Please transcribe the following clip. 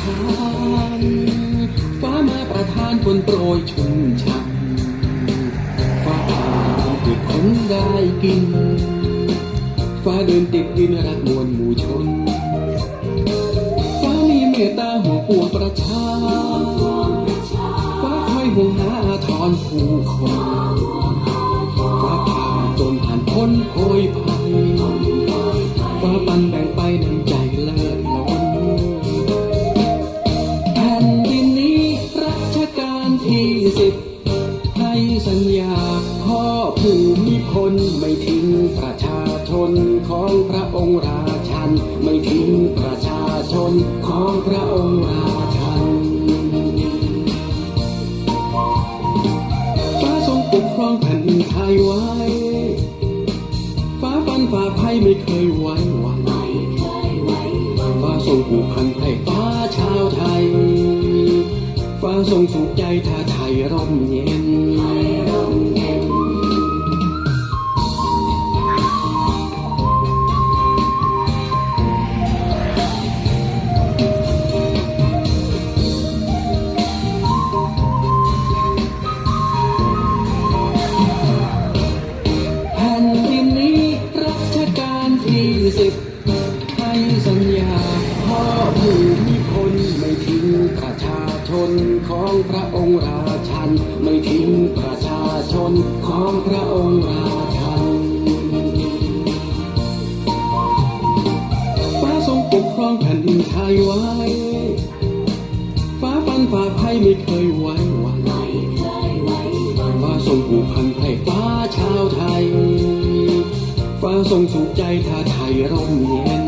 ทานฟ้ามาประทานฝนโปรยชุ่มช่ำฟ้าผ่าติดผลได้กิน ฟ้าเดินติดดินรักมวลหมู่ชน ฟ้ามีเมตตาห่วงปวงประชา ฟ้าคอยห่วงหาอาทรผู้คน ฟ้าผ่าจนผ่านพ้นโพยภัย ฟ้าปันแบ่ง มีพลไม่ทิ้งประชาชนของพระองค์ราชัน ไม่ทิ้งประชาชนของพระองค์ราชันฟ้าทรงปกครองแผ่นดินไทยไว้ ฟ้าฟันฝ่าภัยไม่เคยไว้วางฟ้าทรงผูกพันให้ฟ้าชาวไทย ฟ้าทรงสุขใจถ้าไทยร่มเย็น สิบให้สัญญาพ่อผู้มีพลไม่ทิ้งประชาชนของพระองค์ราชัน ไม่ทิ้งประชาชนของพระองค์ราชันฟ้าทรงปกครองแผ่นดินไทยไว้ ฟ้าฟันฝ่าภัยไม่เคยไว้ ฟ้าทรงสุขใจท้าไทยร่มเย็น